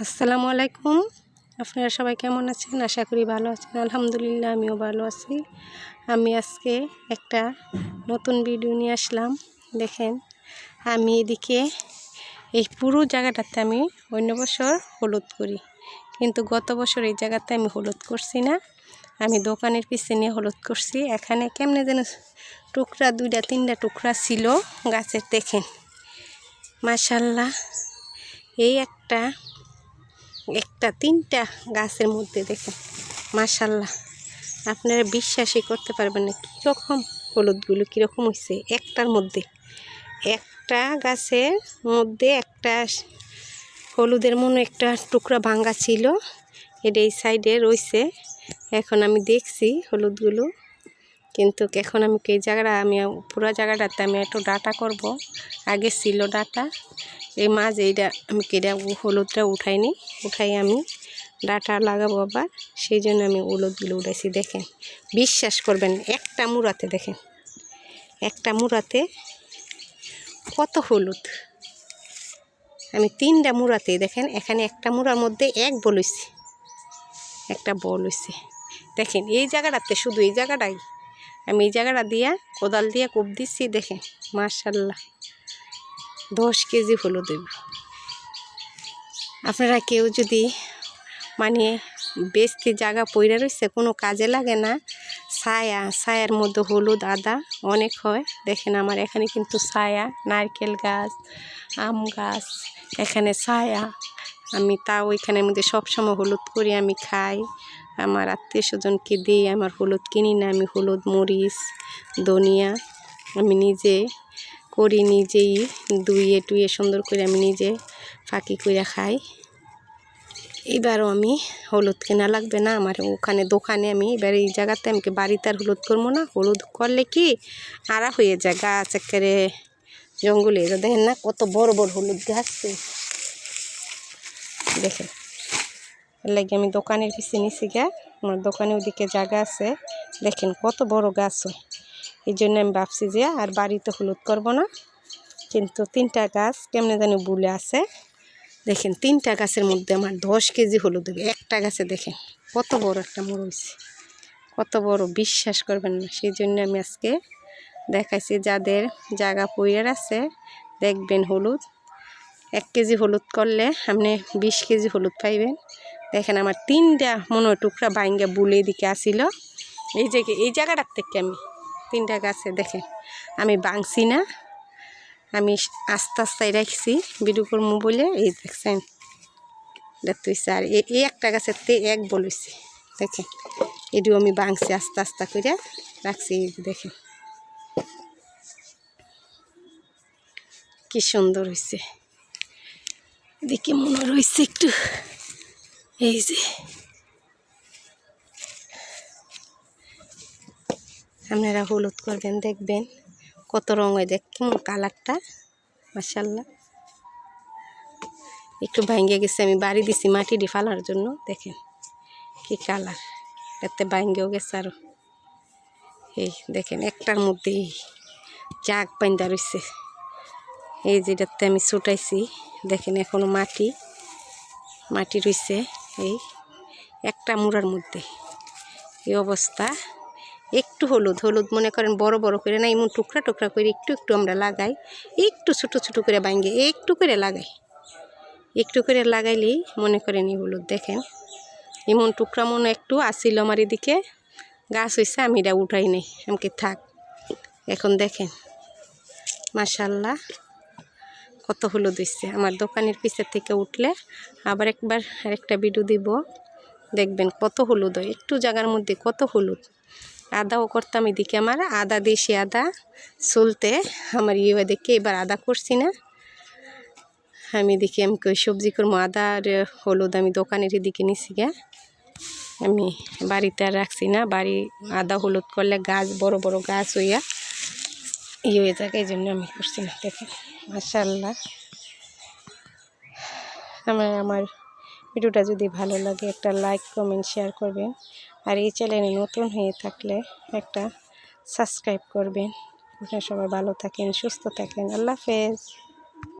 আসসালামু আলাইকুম। আপনারা সবাই কেমন আছেন? আশা করি ভালো আছেন। আলহামদুলিল্লাহ, আমিও ভালো আছি। আমি আজকে একটা নতুন ভিডিও নিয়ে আসলাম। দেখেন, আমি এদিকে এই পুরো জায়গাটাতে আমি অন্য বছর হলুদ করি। কিন্তু গত বছর এই জায়গাতে আমি হলুদ করছি না। আমি দোকানের পিছনে নিয়ে হলুদ করছি। এখানে কেমনে যেন টুকরা, দুইটা, তিনটা টুকরা ছিল গাছের। দেখেন মাশাল্লাহ এই একটা একটা তিনটা গাছের মধ্যে দেখেন মাশাল্লাহ আপনারা বিশ্বাসই করতে পারবেন না কীরকম হলুদগুলো, কীরকম হয়েছে একটার মধ্যে। একটা গাছের মধ্যে একটা হলুদের মনে একটা টুকরা ভাঙ্গা ছিল, এটা এই সাইডে রয়েছে এখন আমি দেখছি হলুদগুলো, কিন্তু এখন আমি এই জায়গাটা, আমি পুরো জায়গাটাতে আমি একটু ডাটা করব। আগে ছিল ডাটা এই মাছ এইটা আমি কেটে হলুদটা উঠাইনি, উঠাই আমি ডাটা লাগাবো আবার, সেই জন্য আমি হলুদগুলো উঠাইছি, দেখেন। বিশ্বাস করবেন, একটা মুড়াতে দেখেন, একটা মুড়াতে কত হলুদ। আমি তিনটা মুড়াতে দেখেন, এখানে একটা মুড়ার মধ্যে এক বলইছি একটা বল হইছে। দেখেন, এই জায়গাটাতে শুধু এই জায়গাটাই, আমি এই জায়গাটা দিয়া কোদাল দিয়া কোপ দিচ্ছি, দেখেন মার্শাল্লাহ দশ কেজি হলুদ দেব। আপনারা কেউ যদি মানে বেশি জায়গা পইরা রয়েছে, কোনো কাজে লাগে না। ছায়া, ছায়ার মধ্যে হলুদ, আদা অনেক হয়। দেখেন আমার এখানে কিন্তু ছায়া, নারকেল গাছ, আম গাছ, এখানে ছায়া। আমি তাও এখানের মধ্যে সবসময় হলুদ করি, আমি খাই। আমার আত্মীয় স্বজনকে দিই, আমার হলুদ কিনি না, আমি হলুদ, মরিচ, ধনিয়া আমি নিজে করি নিজেই দুইয়ে টুয়ে সুন্দর করে আমি নিজে ফাঁকি করে খাই। এবারও আমি হলুদ কেনা লাগবে না, আমার ওখানে দোকানে আমি এবার এই জায়গাতে আমাকে বাড়িতে আর হলুদ করব না? হলুদ করলে কি আড়া হয়ে যায় গাছ একেবারে জঙ্গলে। দেখেন না কত বড় বড় হলুদ গাছ দেখেন লাগে আমি দোকানের পিছিয়ে নিছি গা, আমার দোকানে ওদিকে জায়গা আছে। দেখেন কত বড় গাছ হয়। এই জন্য আমি ভাবছি যে আর বাড়িতে হলুদ করব না। কিন্তু তিনটা গাছ কেমনে জানি বুলে আছে। দেখেন, তিনটা গাছের মধ্যে আমার দশ কেজি হলুদ দেবে একটা গাছে দেখেন, কত বড় একটা মরইছে কত বড়, বিশ্বাস করবেন না। সেই জন্য আমি আজকে দেখাইছি, যাদের জায়গা পইয়ার আছে, দেখবেন হলুদ। এক কেজি হলুদ করলে আপনি বিশ কেজি হলুদ পাইবেন। দেখেন, আমার তিনটা মনে হয় টুকরা বাইঙ্গা বুলে দিকে আসিল। এই জায়গায়, এই জায়গাটার থেকে আমি তিনটা গাছে দেখেন আমি বাংছি না। আমি আস্তে আস্তে রাখছি। বিডু করমু বলে এই দেখছেন। দেখতেছে আর এই একটা গাছের তে এক বলেছি দেখেন, এটিও আমি বাংছি আস্তে আস্তে করে রাখছি দেখেন কি সুন্দর হয়েছে দেখে মনে রয়েছে একটু। এই যে। আপনারা হলুদ করবেন, দেখবেন কত রঙ হয় দেখ কেমন কালারটা? মাসাল্লাহ একটু ভাঙ্গে গেছে, আমি বাড়ি দিছি মাটি ডি ফালার জন্য, দেখেন কি কালার। এতে ভাঙ্গেও গেছে আরও এই দেখেন, একটার মধ্যেই চাক পাইন্দা রয়েছে এই যেটাতে আমি ছুটাইছি, দেখেন এখনও মাটি মাটি রয়েছে এই একটা মুড়ার মধ্যে। এই অবস্থা। একটু হলুদ হলুদ মনে করেন বড় বড় করে না, এমন টুকরা টুকরা করে একটু একটু আমরা লাগাই। একটু ছোটো ছোটো করে ভাঙ্গে একটু করে লাগাই। একটু করে লাগাইলেই মনে করেন এই হলুদ দেখেন। এমন টুকরা মনে একটু আসিল আমার এদিকে। গাছ হয়েছে আমি এটা উঠাই নেই আমাকে থাক। এখন দেখেন, মাশাল্লাহ, কত হলুদ হয়েছে আমার দোকানের পিছের থেকে উঠলে আবার একবার আরেকটা ভিডিও দিব। দেখবেন কত হলুদ হয়, একটু জায়গার মধ্যে কত হলুদ। আদাও করতাম এদিকে আমার। আদা দেশি আদা চলতে আমার ইয়ে দেখে এবার আদা করছি না। আমি দেখি আমি সবজি করব। আদা আর হলুদ আমি দোকানের এদিকে নিছি গা। আমি বাড়িতে আর রাখছি না। বাড়ি আদা হলুদ করলে গাছ, বড় বড় গাছ হইয়া ইয়ে হয়ে থাকে, এই জন্য আমি করছি না। দেখে মাসাল্লাহ আমার আমার ভিডিওটা যদি ভালো লাগে একটা লাইক, কমেন্ট, শেয়ার করবেন। আর এই চ্যানেলে নতুন হয়ে থাকলে একটা সাবস্ক্রাইব করবেন। আপনারা সবাই ভালো থাকেন, সুস্থ থাকেন। আল্লাহ হাফেজ।